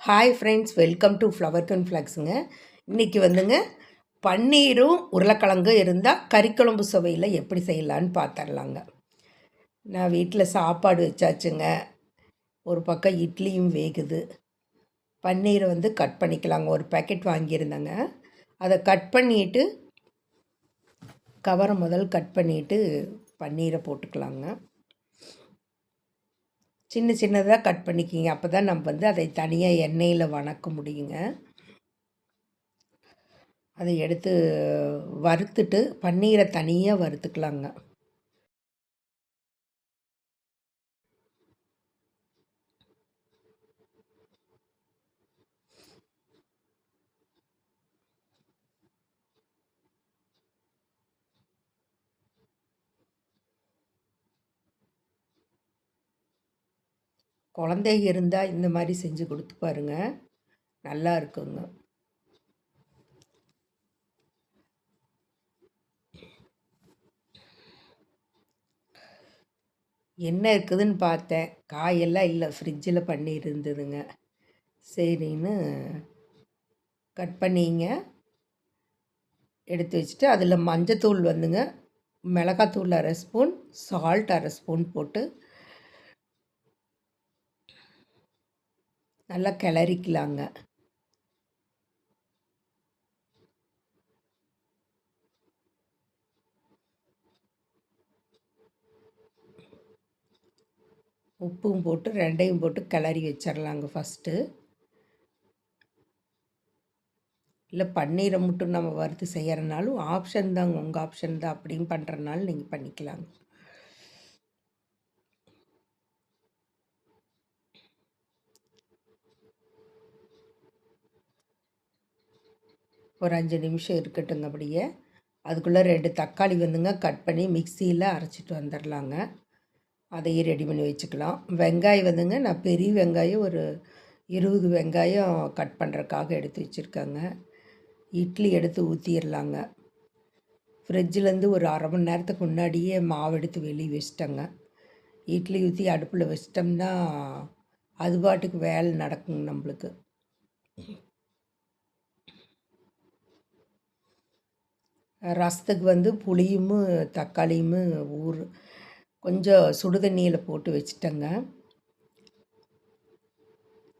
Hi friends welcome to flower கன் ஃப்ளாக்ஸுங்க இன்றைக்கி வந்துங்க பன்னீரும் உருளைக்கிழங்கும் இருந்தால் கறிக்குழம்பு சுவையில் எப்படி செய்யலான்னு பார்த்துடலாங்க நான் வீட்டில் சாப்பாடு வச்சாச்சுங்க. ஒரு பக்கம் இட்லியும் வேகுது. பன்னீரை வந்து கட் பண்ணிக்கலாங்க. ஒரு பேக்கெட் வாங்கியிருந்தேங்க. அதை கட் பண்ணிவிட்டு கவரை முதல் கட் பண்ணிவிட்டு பன்னீரை போட்டுக்கலாங்க. சின்ன சின்னதாக கட் பண்ணிக்கிங்க. அப்போ தான் நம்ம வந்து அதை தனியாக எண்ணெயில் வணக்க முடியுங்க. அதை எடுத்து வறுத்துட்டு பன்னீரை தனியாக வறுத்துக்கலாங்க. குழந்தைங்க இருந்தால் இந்த மாதிரி செஞ்சு கொடுத்து பாருங்க. நல்லா இருக்குங்க. என்ன இருக்குதுன்னு பார்த்தேன். காயெல்லாம் இல்லை ஃப்ரிட்ஜில் பண்ணி இருந்ததுங்க. சரின்னு கட் பண்ணிங்க. எடுத்து வச்சுட்டு அதில் மஞ்சத்தூள் வந்துங்க. மிளகாத்தூள் அரை ஸ்பூன் சால்ட் அரை ஸ்பூன் போட்டு நல்லா கிளறிக்கலாங்க. உப்பும் போட்டு ரெண்டையும் போட்டு கிளறி வச்சிடலாங்க ஃபஸ்ட்டு இல்லை பன்னீரை மட்டும் நம்ம வறுத்து செய்கிறனாலும் ஆப்ஷன் தாங்க. உங்கள் ஆப்ஷன் தான். அப்படின்னு பண்ணுறனாலும் நீங்கள் பண்ணிக்கலாங்க. ஒரு அஞ்சு நிமிஷம் இருக்கட்டுங்க அப்படியே. அதுக்குள்ளே ரெண்டு தக்காளி வந்துங்க கட் பண்ணி மிக்சியில் அரைச்சிட்டு வந்துடலாங்க அதையும் ரெடி பண்ணி வச்சுக்கலாம். வெங்காயம் வந்துங்க நான் பெரிய வெங்காயம் ஒரு இருபது வெங்காயம் கட் பண்ணுறக்காக எடுத்து வச்சுருக்கேங்க. இட்லி எடுத்து ஊற்றிடலாங்க ஃப்ரிட்ஜிலேருந்து ஒரு அரை மணி நேரத்துக்கு முன்னாடியே மாவு எடுத்து வெளியே வச்சிட்டேங்க. இட்லி ஊற்றி அடுப்பில் வச்சிட்டோம்னா அது பாட்டுக்கு வேலை நடக்குங்க நம்மளுக்கு. ரசத்துக்கு வந்து புளியும் தக்காளியும் ஊறு கொஞ்சம் சுடு தண்ணியில் போட்டு வச்சுட்டேங்க.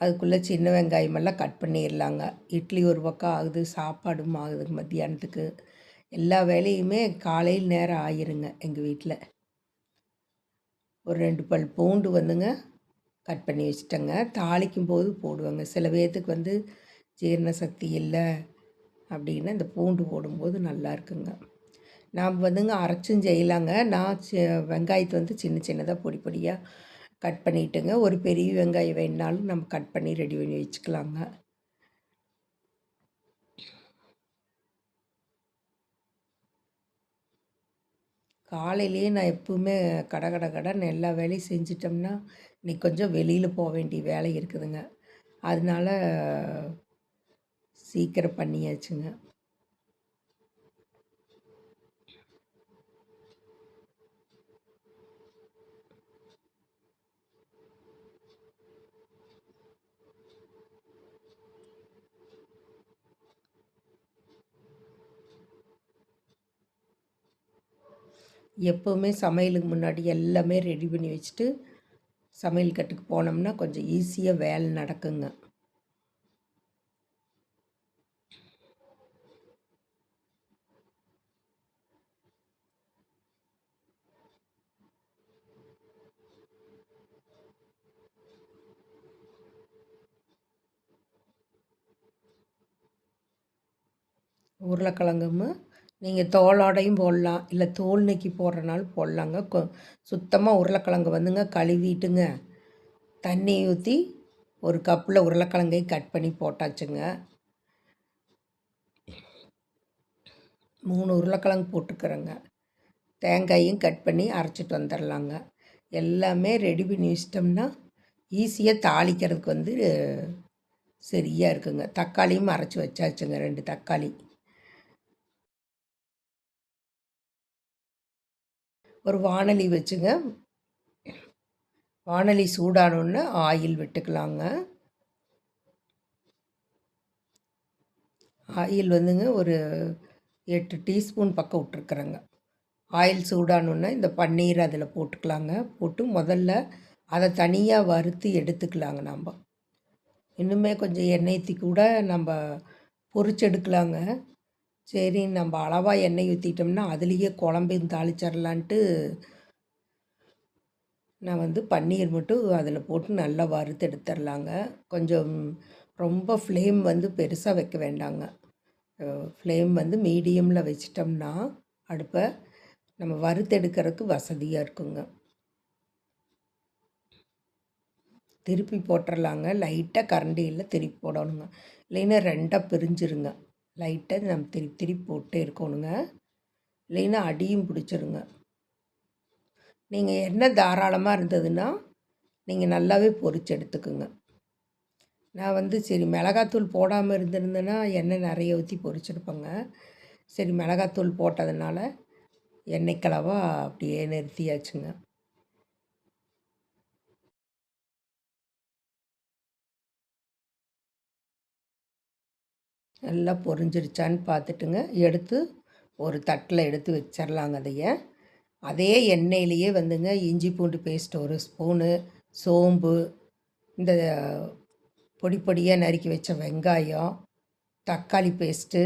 அதுக்குள்ளே சின்ன வெங்காயமெல்லாம் கட் பண்ணிடலாங்க இட்லி ஒரு பக்கம் ஆகுது சாப்பாடும் ஆகுது மத்தியானத்துக்கு. எல்லா வேலையுமே காலையில் நேரம் ஆயிருங்க எங்கள் வீட்டில் ஒரு ரெண்டு பல் பூண்டு வந்துங்க கட் பண்ணி வச்சுட்டேங்க. தாளிக்கும் போது போடுவாங்க. சில பேர்த்துக்கு வந்து ஜீரண சக்தி இல்லை. அப்படின்னா இந்த பூண்டு போடும்போது நல்லா இருக்குங்க. நாம் வந்துங்க அரைச்சும் செய்யலாங்க. நான் வெங்காயத்தை வந்து சின்ன சின்னதாக பொடி பொடியாக கட் பண்ணிட்டுங்க. ஒரு பெரிய வெங்காயம் வேணுனாலும் நம்ம கட் பண்ணி ரெடி பண்ணி வச்சுக்கலாங்க. காலையிலேயே நான் எப்பவுமே கடை கடை கடைன்னு எல்லா வேலையும் செஞ்சிட்டோம்னா இன்னைக்கு கொஞ்சம் வெளியில் போக வேண்டிய வேலை இருக்குதுங்க. அதனால சீக்கிரம் பண்ணியாச்சுங்க. எப்போவுமே சமையலுக்கு முன்னாடி எல்லாமே ரெடி பண்ணி வச்சுட்டு சமையல் கட்டுக்கு போனோம்னா கொஞ்சம் ஈஸியாக வேலை நடக்குங்க. உருளைக்கிழங்கும் நீங்கள் தோலோடையும் போடலாம். இல்லை தோல் நீக்கி போடுறனாலும் போடலாங்க. கொ சுத்தமாக உருளைக்கிழங்கு வந்துங்க கழுவிட்டுங்க. தண்ணி ஊற்றி ஒரு கப்பில் உருளைக்கிழங்கை கட் பண்ணி போட்டாச்சுங்க. மூணு உருளைக்கிழங்கு போட்டுக்கிறேங்க. தேங்காயும் கட் பண்ணி அரைச்சிட்டு வந்துடலாங்க எல்லாமே ரெடி பண்ணி வச்சிட்டோம்னா ஈஸியாக தாளிக்கிறதுக்கு வந்து சரியாக இருக்குங்க. தக்காளியும் அரைச்சி வச்சாச்சுங்க ரெண்டு தக்காளி. ஒரு வானலி வச்சுங்க. வானலி சூடானோன்னு ஆயில் விட்டுக்கலாங்க. ஆயில் வந்துங்க ஒரு எட்டு டீஸ்பூன் பக்கம் விட்ருக்குறேங்க ஆயில் சூடானோன்னே இந்த பன்னீர் அதில் போட்டுக்கலாங்க. போட்டு முதல்ல அதை தனியாக வறுத்து எடுத்துக்கலாங்க நம்ம இன்னுமே கொஞ்சம் எண்ணெய் ஊற்றி கூட நம்ம பொறிச்செடுக்கலாங்க. சரி நம்ம அளவாக எண்ணெய் ஊற்றிட்டோம்னா அதுலேயே குழம்பையும் தாளிச்சிடலான்ட்டு நான் வந்து பன்னீர் மட்டும் அதில் போட்டு நல்லா வறுத்து எடுத்துடலாங்க கொஞ்சம் ரொம்ப ஃப்ளேம் வந்து பெருசாக வைக்க வேண்டாங்க. ஃப்ளேம் வந்து மீடியமில் வச்சிட்டோம்னா அடுப்பை நம்ம வறுத்தெடுக்கிறதுக்கு வசதியாக இருக்குங்க. திருப்பி போட்டுடலாங்க லைட்டாக கரண்டியில் திருப்பி போடணுங்க. இல்லைன்னா ரெண்டாக பிரிஞ்சிருங்க. லைட்டாக நம்ம திருப்பி திருப்பி போட்டே இருக்கணுங்க. இல்லைன்னா அடியும் பிடிச்சிருங்க. நீங்கள் எண்ணெய் தாராளமாக இருந்ததுன்னா நீங்கள் நல்லாவே பொறிச்சு எடுத்துக்குங்க. நான் வந்து சரி மிளகாத்தூள் போடாமல் இருந்திருந்தேன்னா எண்ணெய் நிறைய ஊற்றி பொரிச்சிருப்பேங்க. சரி மிளகாத்தூள் போட்டதுனால எண்ணெய் கலவாக அப்படியே நிறுத்தியாச்சுங்க. நல்லா பொரிஞ்சிருச்சான்னு பார்த்துட்டுங்க. எடுத்து ஒரு தட்டில் எடுத்து வச்சிடலாங்க அதைய. அதே எண்ணெயிலேயே வந்துங்க இஞ்சி பூண்டு பேஸ்ட் ஒரு ஸ்பூனு சோம்பு இந்த பொடி பொடியாக நறுக்கி வச்ச வெங்காயம் தக்காளி பேஸ்ட்டு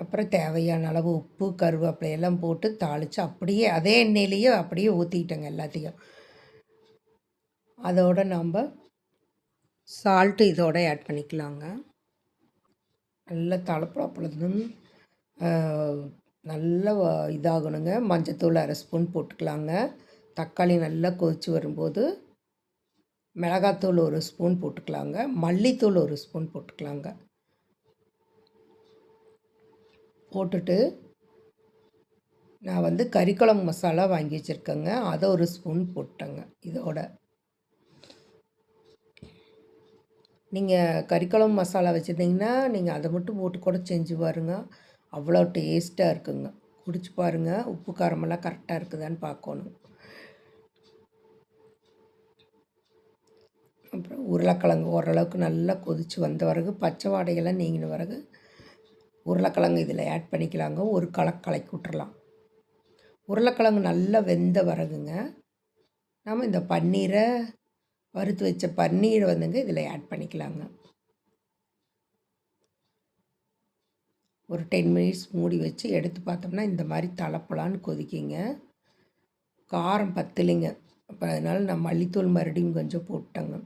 அப்புறம் தேவையான அளவு உப்பு கருவேப்பிலையெல்லாம் போட்டு தாளித்து அப்படியே அதே எண்ணெயிலேயே அப்படியே ஊற்றிக்கிட்டேங்க எல்லாத்தையும். அதோடு நாம் சால்ட்டு இதோட ஆட் பண்ணிக்கலாங்க. நல்லா தலப்பழப்பழதும் நல்லா இதாகணுங்க. மஞ்சத்தூள் அரை ஸ்பூன் போட்டுக்கலாங்க. தக்காளி நல்லா கொதித்து வரும்போது மிளகாத்தூள் ஒரு ஸ்பூன் போட்டுக்கலாங்க. மல்லித்தூள் ஒரு ஸ்பூன் போட்டுக்கலாங்க. போட்டுட்டு நான் வந்து கறிக்குழம்பு மசாலா வாங்கி வச்சுருக்கேங்க. அதை ஒரு ஸ்பூன் போட்டேங்க இதோட. நீங்கள் கறிக்குழம்பு மசாலா வச்சுருந்தீங்கன்னா நீங்கள் அதை மட்டும் போட்டு கூட செஞ்சு பாருங்க. அவ்வளோ டேஸ்ட்டாக இருக்குங்க. குடிச்சு பாருங்கள் உப்பு காரமெல்லாம் கரெக்டாக இருக்குதான்னு பார்க்கணும். அப்புறம் உருளைக்கிழங்கு ஓரளவுக்கு நல்லா கொதித்து வந்த பிறகு பச்சை வாடையெல்லாம் நீங்கின பிறகு உருளைக்கிழங்கு இதில் ஆட் பண்ணிக்கலாங்க. ஒரு கலக்கு கலக்கி விட்டுறலாம். உருளைக்கிழங்கு நல்லா வெந்த பிறகுங்க நாம் இந்த பன்னீரை வறுத்து வச்ச பன்னீரை வந்துங்க இதில் ஆட் பண்ணிக்கலாங்க. ஒரு டென் மினிட்ஸ் மூடி வச்சு எடுத்து பார்த்தோம்னா இந்த மாதிரி தளப்பலான்னு கொதிக்கிங்க. காரம் பத்தலைங்க. அப்போ அதனால் நான் மல்லித்தூள் மறுபடியும் கொஞ்சம் போட்டேங்க.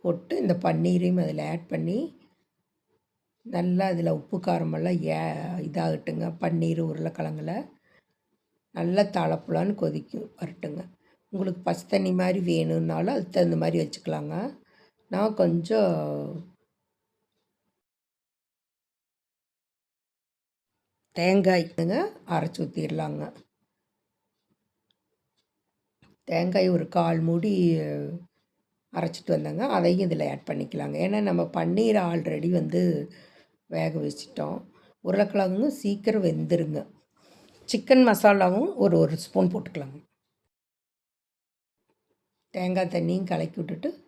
போட்டு இந்த பன்னீரையும் அதில் ஆட் பண்ணி நல்லா அதில் உப்பு காரமெல்லாம் ஏ இதாகட்டுங்க. பன்னீர் உருளைக்கிழங்குல நல்லா தலப்புலான்னு கொதிக்கும் வரட்டுங்க. உங்களுக்கு பச்சை தண்ணி மாதிரி வேணும்னாலும் அதுக்கு தகுந்த மாதிரி வச்சுக்கலாங்க. நான் கொஞ்சம் தேங்காய்ங்க அரைச்சி ஊற்றிடலாங்க தேங்காய் ஒரு கால் மூடி அரைச்சிட்டு வந்தேங்க. அதையும் இதில் ஆட் பண்ணிக்கலாங்க. ஏன்னா நம்ம பன்னீர் ஆல்ரெடி வந்து வேக வச்சிட்டோம். உருளைக்கிழங்கும் சீக்கிரம் வெந்துருங்க. சிக்கன் மசாலாவும் ஒரு ஒரு ஸ்பூன் போட்டுக்கலாங்க. தேங்காய் தண்ணியும் கலக்கி விட்டுட்டு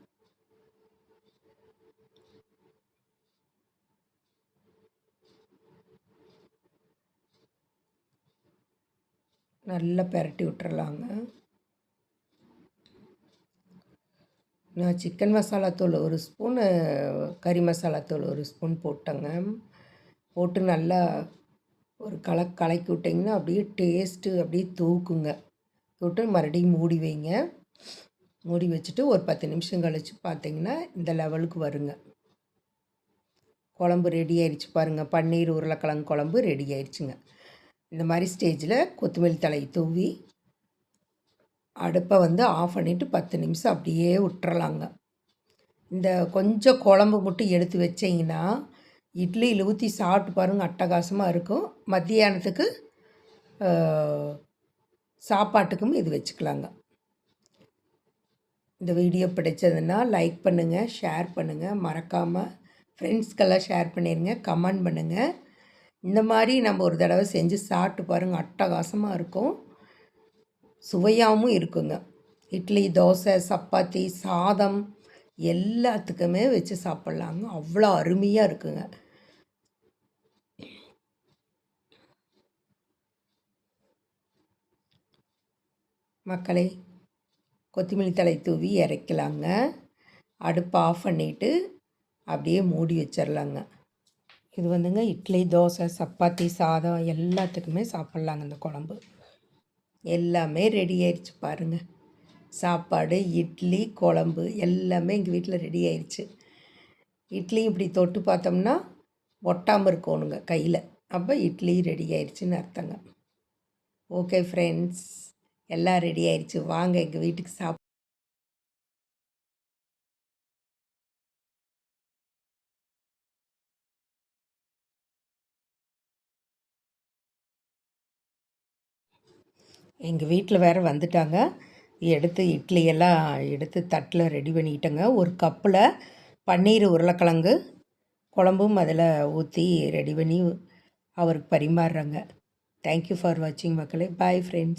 நல்லா பெரட்டி விட்டுறலாங்க. நான் சிக்கன் மசாலா தூள் ஒரு ஸ்பூனு கறி மசாலா தூள் ஒரு ஸ்பூன் போட்டேங்க. போட்டு நல்லா ஒரு கல கலக்கி விட்டிங்கன்னா அப்படியே டேஸ்ட்டு அப்படியே தூக்குங்க. தூட்டு மறுபடியும் மூடி வைங்க. மூடி வச்சுட்டு ஒரு பத்து நிமிஷம் கழித்து பார்த்தீங்கன்னா இந்த லெவலுக்கு வருங்க. குழம்பு ரெடி ஆயிடுச்சு பாருங்கள் பன்னீர் உருளைக்கிழங்கு குழம்பு ரெடி ஆயிடுச்சுங்க இந்த மாதிரி ஸ்டேஜில் கொத்தமல்லி தலை தூவி அடுப்பை வந்து ஆஃப் பண்ணிவிட்டு பத்து நிமிஷம் அப்படியே விட்டுறலாங்க. இந்த கொஞ்சம் குழம்பு மட்டும் எடுத்து வச்சிங்கன்னா இட்லியில் ஊற்றி சாப்பிட்டு பாருங்கள் அட்டகாசமாக இருக்கும். மத்தியானத்துக்கு சாப்பாட்டுக்கும் இது வச்சுக்கலாங்க. இந்த வீடியோ பிடிச்சதுன்னா லைக் பண்ணுங்கள் ஷேர் பண்ணுங்கள் மறக்காமல் ஃப்ரெண்ட்ஸ்க்கெல்லாம் ஷேர் பண்ணிடுங்க கமெண்ட் பண்ணுங்கள் இந்த மாதிரி நம்ம ஒரு தடவை செஞ்சு சாப்பிட்டு பாருங்கள் அட்டகாசமாக இருக்கும். சுவையாகவும் இருக்குங்க. இட்லி தோசை சப்பாத்தி சாதம் எல்லாத்துக்குமே வச்சு சாப்பிட்லாங்க. அவ்வளோ அருமையாக இருக்குங்க. மக்களை கொத்தமல்லி தழை தூவி இறக்கலாங்க. அடுப்பை ஆஃப் பண்ணிவிட்டு அப்படியே மூடி வச்சிடலாங்க இது வந்துங்க இட்லி தோசை சப்பாத்தி சாதம் எல்லாத்துக்குமே சாப்பிட்லாங்க இந்த குழம்பு. எல்லாமே ரெடி ஆயிடுச்சு பாருங்கள் சாப்பாடு இட்லி குழம்பு எல்லாமே எங்கள் வீட்டில் ரெடி ஆயிடுச்சு இட்லி இப்படி தொட்டு பார்த்தோம்னா ஒட்டாமல் இருக்கணுங்க கையில். அப்போ இட்லி ரெடி ஆயிடுச்சுன்னு அர்த்தங்க. ஓகே ஃப்ரெண்ட்ஸ் எல்லாம் ரெடி ஆயிடுச்சு வாங்க எங்கள் வீட்டுக்கு சாப்பிட்டு எங்கள் வீட்டில் வேறு வந்துட்டாங்க. எடுத்து இட்லியெல்லாம் எடுத்து தட்டில் ரெடி பண்ணிக்கிட்டேங்க. ஒரு கப்பில் பன்னீர் உருளைக்கிழங்கு குழம்பும் அதில் ஊற்றி ரெடி பண்ணி அவருக்கு பரிமாறுறாங்க. தேங்க்யூ ஃபார் வாட்சிங் மக்களே. Bye friends